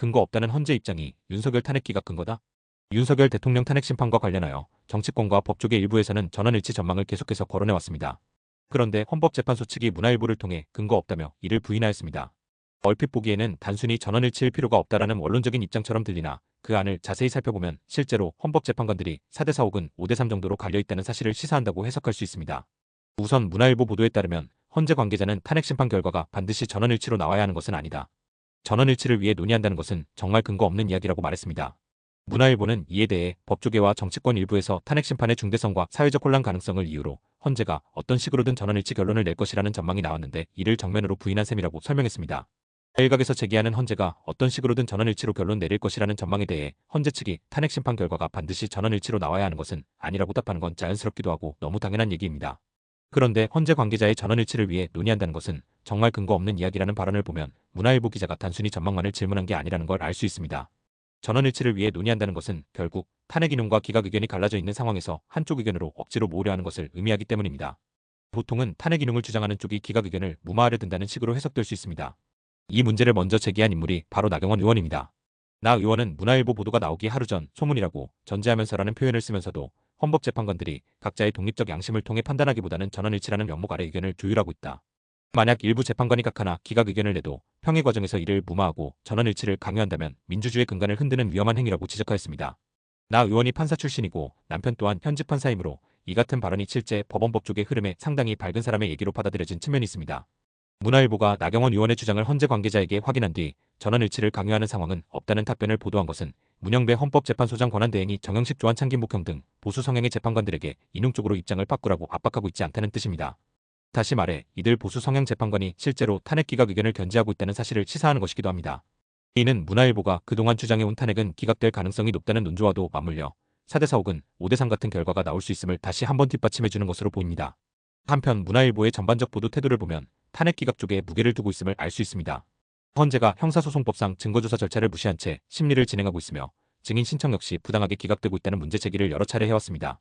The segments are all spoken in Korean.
근거 없다는 헌재 입장이 윤석열 탄핵 기각 근거다? 윤석열 대통령 탄핵 심판과 관련하여 정치권과 법조계 일부에서는 전원일치 전망을 계속해서 거론해왔습니다. 그런데 헌법재판소 측이 문화일보를 통해 근거 없다며 이를 부인하였습니다. 얼핏 보기에는 단순히 전원일치일 필요가 없다라는 원론적인 입장처럼 들리나 그 안을 자세히 살펴보면 실제로 헌법재판관들이 4대4 혹은 5대3 정도로 갈려있다는 사실을 시사한다고 해석할 수 있습니다. 우선 문화일보 보도에 따르면 헌재 관계자는 탄핵 심판 결과가 반드시 전원일치로 나와야 하는 것은 아니다. 전원일치를 위해 논의한다는 것은 정말 근거 없는 이야기라고 말했습니다. 문화일보는 이에 대해 법조계와 정치권 일부에서 탄핵 심판의 중대성과 사회적 혼란 가능성을 이유로 헌재가 어떤 식으로든 전원일치 결론을 낼 것이라는 전망이 나왔는데 이를 정면으로 부인한 셈이라고 설명했습니다. 일각에서 제기하는 헌재가 어떤 식으로든 전원일치로 결론 내릴 것이라는 전망에 대해 헌재 측이 탄핵 심판 결과가 반드시 전원일치로 나와야 하는 것은 아니라고 답하는 건 자연스럽기도 하고 너무 당연한 얘기입니다. 그런데 헌재 관계자의 전원일치를 위해 논의한다는 것은 정말 근거 없는 이야기라는 발언을 보면 문화일보 기자가 단순히 전망만을 질문한 게 아니라는 걸 알 수 있습니다. 전원일치를 위해 논의한다는 것은 결국 탄핵 인용과 기각 의견이 갈라져 있는 상황에서 한쪽 의견으로 억지로 모으려 하는 것을 의미하기 때문입니다. 보통은 탄핵 인용을 주장하는 쪽이 기각 의견을 무마하려 든다는 식으로 해석될 수 있습니다. 이 문제를 먼저 제기한 인물이 바로 나경원 의원입니다. 나 의원은 문화일보 보도가 나오기 하루 전 소문이라고 전제하면서라는 표현을 쓰면서도 헌법재판관들이 각자의 독립적 양심을 통해 판단하기보다는 전원일치라는 명목 아래 의견을 조율하고 있다. 만약 일부 재판관이 각하나 기각 의견을 내도 평의 과정에서 이를 무마하고 전원일치를 강요한다면 민주주의 근간을 흔드는 위험한 행위라고 지적하였습니다. 나 의원이 판사 출신이고 남편 또한 현직 판사이므로 이 같은 발언이 실제 법원법 쪽의 흐름에 상당히 밝은 사람의 얘기로 받아들여진 측면이 있습니다. 문화일보가 나경원 의원의 주장을 헌재 관계자에게 확인한 뒤 전원일치를 강요하는 상황은 없다는 답변을 보도한 것은 문영배 헌법재판소장 권한대행이 정영식 조한 창김목형 등 보수 성향의 재판관들에게 인용적으로 입장을 바꾸라고 압박하고 있지 않다는 뜻입니다. 다시 말해 이들 보수 성향 재판관이 실제로 탄핵 기각 의견을 견지하고 있다는 사실을 시사하는 것이기도 합니다. 이는 문화일보가 그동안 주장해온 탄핵은 기각될 가능성이 높다는 논조와도 맞물려 4대4 혹은 5대3 같은 결과가 나올 수 있음을 다시 한번 뒷받침해주는 것으로 보입니다. 한편 문화일보의 전반적 보도 태도를 보면 탄핵 기각 쪽에 무게를 두고 있음을 알 수 있습니다. 헌재가 형사소송법상 증거조사 절차를 무시한 채 심리를 진행하고 있으며 증인 신청 역시 부당하게 기각되고 있다는 문제 제기를 여러 차례 해왔습니다.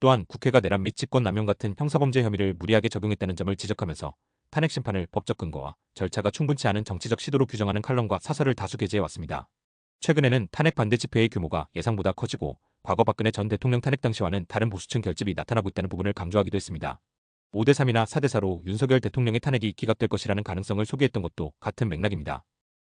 또한 국회가 내란 및 직권 남용 같은 형사범죄 혐의를 무리하게 적용했다는 점을 지적하면서 탄핵 심판을 법적 근거와 절차가 충분치 않은 정치적 시도로 규정하는 칼럼과 사설을 다수 게재해왔습니다. 최근에는 탄핵 반대 집회의 규모가 예상보다 커지고 과거 박근혜 전 대통령 탄핵 당시와는 다른 보수층 결집이 나타나고 있다는 부분을 강조하기도 했습니다. 5대3이나 4대4로 윤석열 대통령의 탄핵이 기각될 것이라는 가능성을 소개했던 것도 같은 맥락입니다.